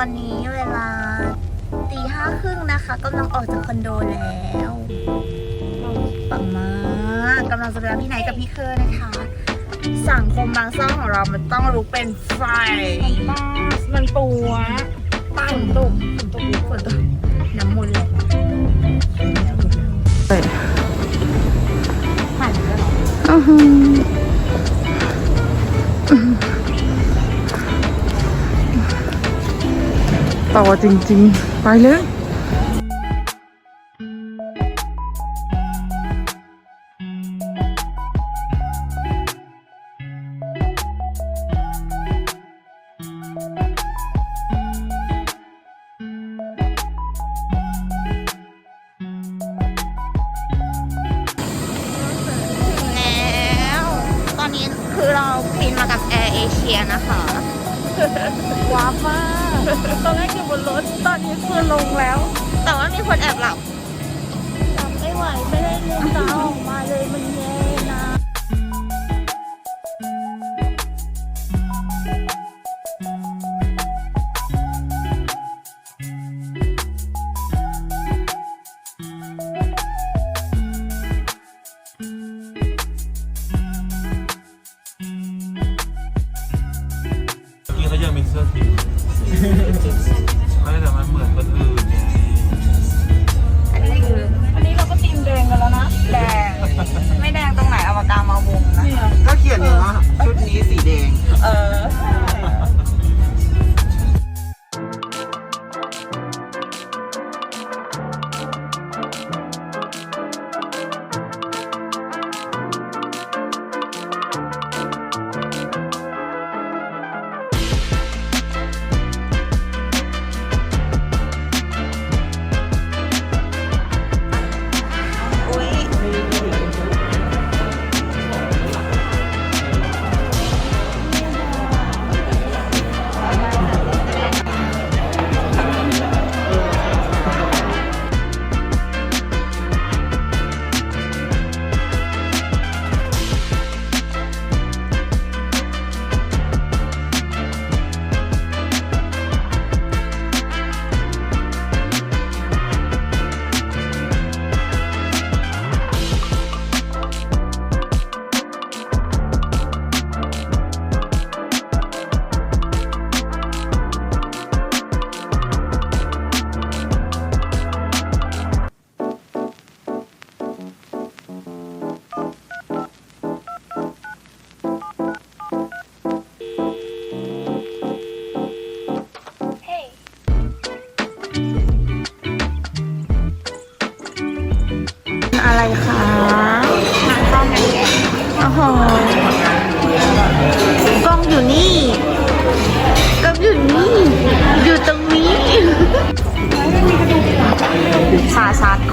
อนนี้เวลาตีห้าครึ่งนะคะกำลังออกจากคอนโดแล้วปังมากกำลังจะไปรับพี่ไหนท์กับพี่เคอร์นะคะ สังคมบางซ่องของเรามันต้องลุกเป็นไฟบ้ามันปัวปั้งตุ่มฝนตกฝนตกน้ำมูลเลยผ่านแล้วเหรอ ต่อจริง ๆ ไปเลยถึงแล้วตอนนี้คือเราบินมากับแอร์เอเชียนะคะ ว้าวมาก ตอนแรกอยู่บนรถ ตอนนี้คือลงแล้ว แต่ว่ามีคนแอบหลับจำไม่ไหวไม่ได้ลืมตาออกมาเลยมันแย่น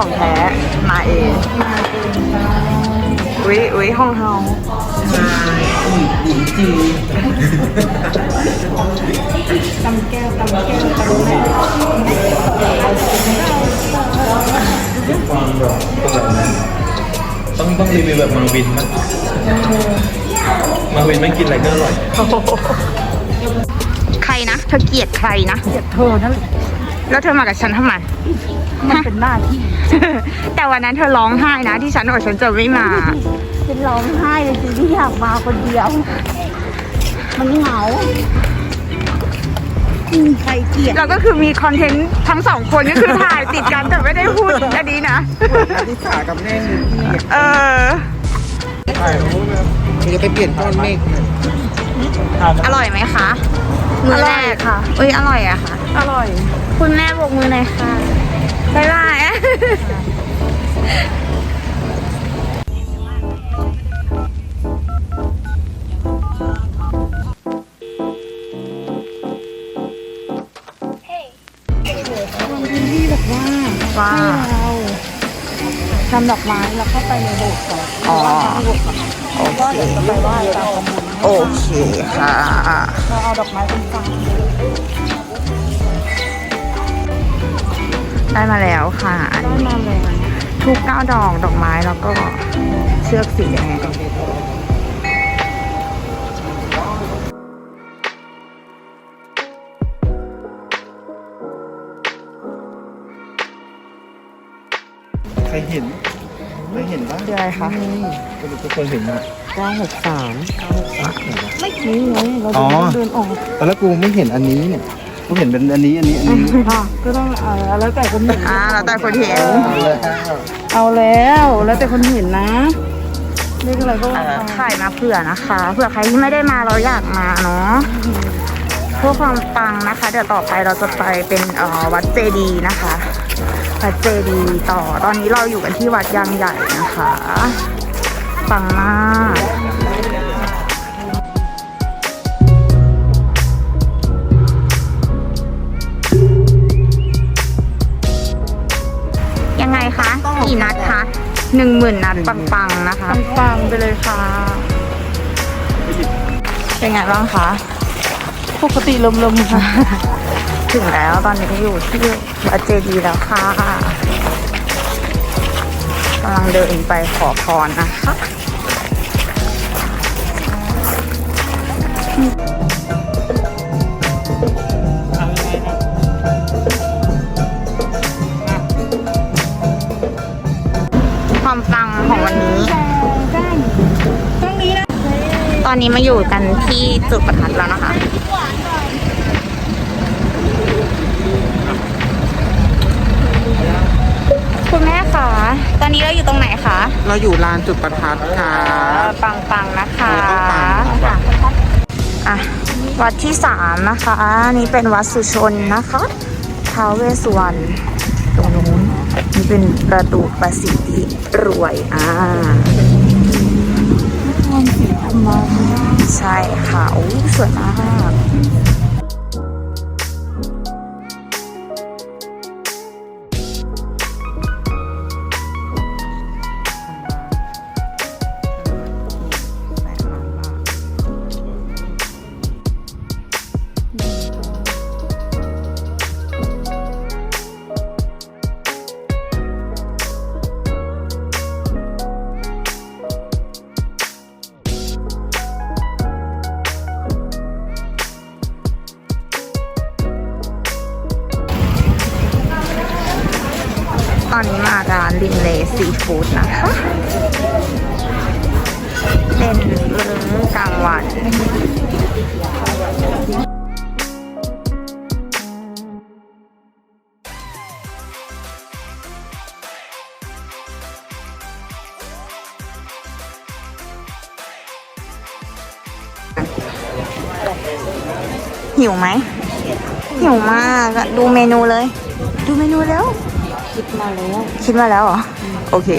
ของแท้มาเองอุ้ยอุ้ยห้องเฮาหญิงจีนความแบบแบบนั้นต้องต้องรีวิวแบบมาวินมั้ยมาวินไม่กินอะไรก็อร่อย ใครนะ เธอเกลียดใครนะ เกลียดเธอนั่น แหละแล้วเธอมากับฉันทำไม มันเป็นหน้าที่ แต่วันนั้นเธอร้องไห้นะ ที่ฉันบอกฉันจะไม่มาฉันร้องไห้เลยจริงที่อยากมาคนเดียว มันเหงาไม่มีใครเกลียดเราก็คือมีคอนเทนต์ทั้งสองคนก็คือถ่ายติดกันแต่ไม่ได้พูดอันนี้นะอธิษฐากับแม่มือพี่เออถ่ายรูปแบบเดี๋ยวไปเปลี่ยนก้อนเมฆหน่อยอร่อยไหมคะ มือแรกค่ะเอ้ยอร่อยอะค่ะ อร่อย คุณแม่บอกมือหน่อยค่ะบ๊ายบายที่แบบว่าว้าให้เราทำดอกไม้แล้วเข้าไปในโบสถ์ก่อนอ๋อโบสถ์ก่อนแล้วก็เดี๋ยวจะไปไหว้ตามกำหนด โอเคค่ะเราเอาดอกไม้เป็ฟังได้มาแล้วค่ะอันนี้ทุกเก้าดอกดอกไม้แล้วก็เชือกสีแดงใครเห็น เห็นบ้างคืออะไรคะทุกคนเห็นไหมเก้าหกสามไม่นี่ไงเราอ๋อเดินออกตอนแรกกูไม่เห็นอันนี้เนี่ยกูเห็นเป็นอันนี้อันนี้อันนี้ค่ะก็ต้องเออแล้วแต่คนเห็นอ่าแล้วแต่คนเห็น เอาแล้วแล้วแต่คนเห็นนะเรียกอะไรก็เอว่าอไปถ่ายมาเผื่อนะคะเผื่อใครที่ไม่ได้มาเราอยากมาเนาะเพื่อความปังนะคะ เดี๋ยวต่อไปเราจะไปเป็นเอ่อวัดเจดีย์นะคะ วัดเจดีย์ต่อ ตอนนี้เราอยู่กันที่วัดยางใหญ่นะคะปังมากยังไงคะ กี่นัดคะหนึ่งหมื่นนัดปังๆนะคะ ปังๆไปเลยค่ะ เป็นไงบ้างคะ ปกติลมๆค่ะ ถึงแล้วตอนนี้อยู่ที่วัดเจดีแล้วค่ะกำลังเดินไปขอพรนะคะความปังของวันนี้ ตอนนี้มาอยู่กันที่จุดประทัดแล้วนะคะ คุณแม่คะ ตอนนี้เราอยู่ตรงไหนคะ เราอยู่ลานจุดประทัดค่ะปังปังๆนะคะต้องปังปังอะ วัดที่สามนะคะนี่เป็นวัดสุชนนะคะท้าวเวสสุวรรณตรงนู้นนี่เป็นประตูประสิทธิรวยอ่าใช่ค่ะโอ้สวยมาก ซีฟู้ดนะคะ เป็นมื้อกลางวันหิวไหมหิวมากอะดูเมนูเลย ดูเมนูแล้ว คิดมาแล้ว คิดมาแล้วเหรอ โอเค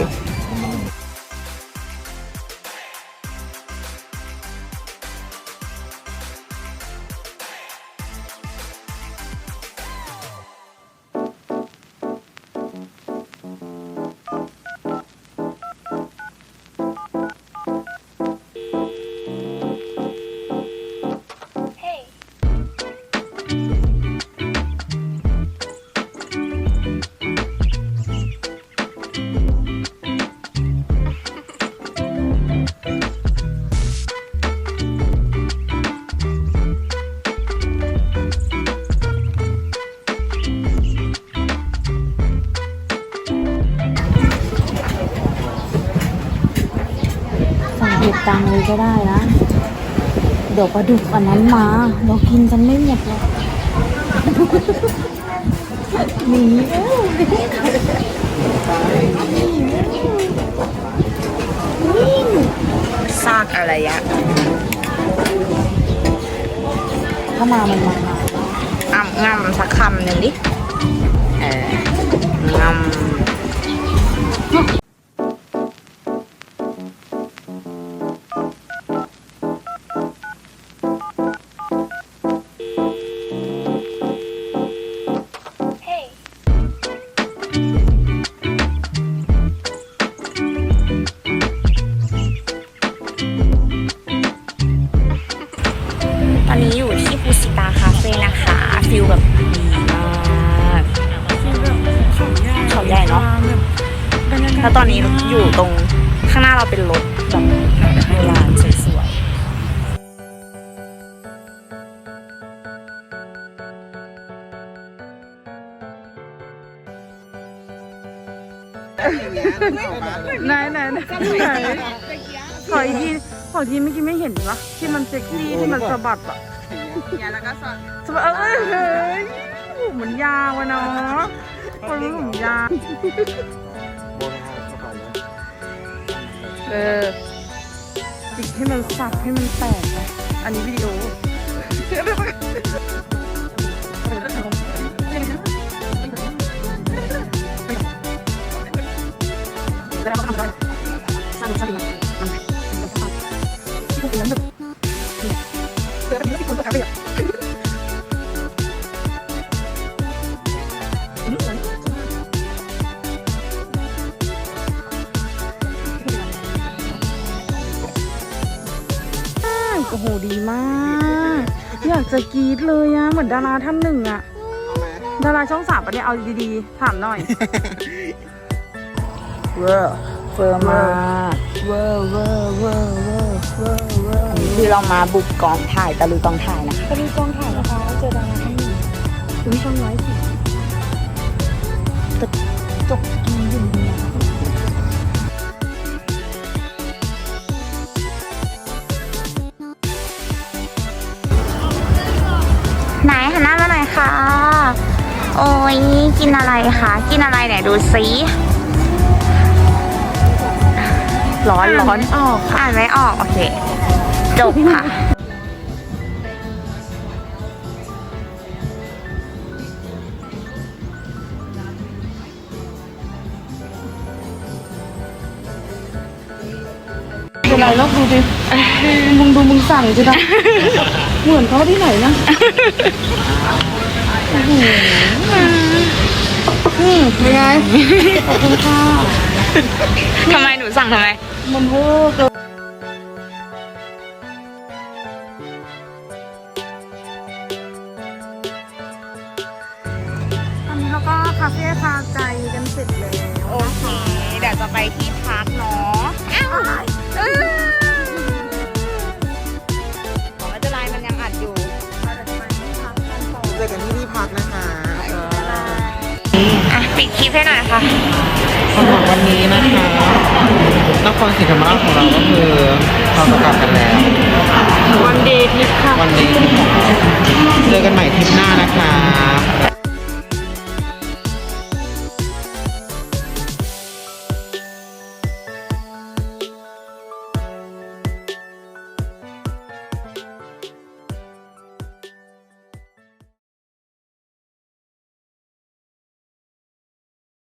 ก็ได้นะ เดี๋ยวปลาดุกอันนั้นมาเรากินกันไม่หมดหรอกหนีแล้วซากอะไรอะถ้ามามันมาอ่ำงำสักคำหนึ่งดิ เอองำ ใหญ่เนาะแล้วตอนนี้อยู่ตรงข้างหน้าเราเป็นรถแบบโบราณสวยไหนไหนไหนขออีกทีขออีกทีเมื่อกี้ไม่เห็นปะที่มันเซ็กซี่ที่มันสะบัดอะอย่าแล้วก็สอนสะบัดเอ้ยเฮ้ยเหมือนยาวอะเนาะ คนรู้เหมือนยาวเออจิกให้มันสับให้มันแตกไปอันนี้วิดีโอโอ้ อยากจะกรีดเลยอะเหมือนดาราท่านหนึ่งอะดาราช่องสามปะเนี่ยเอาดีๆถามหน่อย เวอร์เฟอร์มากเวอร์เวอร์เวอร์เวอร์เวอร์เวอร์คือเรามาบุกกองถ่ายตะลุยกองถ่ายนะคะตะลุยกองถ่ายนะคะเจอดาราท่านหนึ่งอุ้ยช่องไลฟ์สิตะจก ค่ะ โอ้ยกินอะไรคะกินอะไรไหนดูซิร้อนร้อนออกอ่านไม่ออกโอเค จบค่ะ เป็นไรแล้วดูดิ มึงดูมึงสั่งจินะ เหมือนเขาที่ไหนนะโอ้โหอืมเป็นไงขอบคุณค่ะทำไมหนูสั่งทำไม มันเวอร์เกินตอนนี้เขาก็คาเฟ่พาใจกันเสร็จแล้วโอเค เดี๋ยวจะไปที่พักเนาะอ้าวเออขอ กันที่นี่พักนะคะอะปิดคลิปให้หน่อยค่ะสำหรับวันนี้นะคะนครศรีธรรมราชของเราก็คือเราจะกลับกันแล้ว วันเดย์ทิปค่ะ วันเดย์เเจอกันใหม่ทริปหน้านะคะ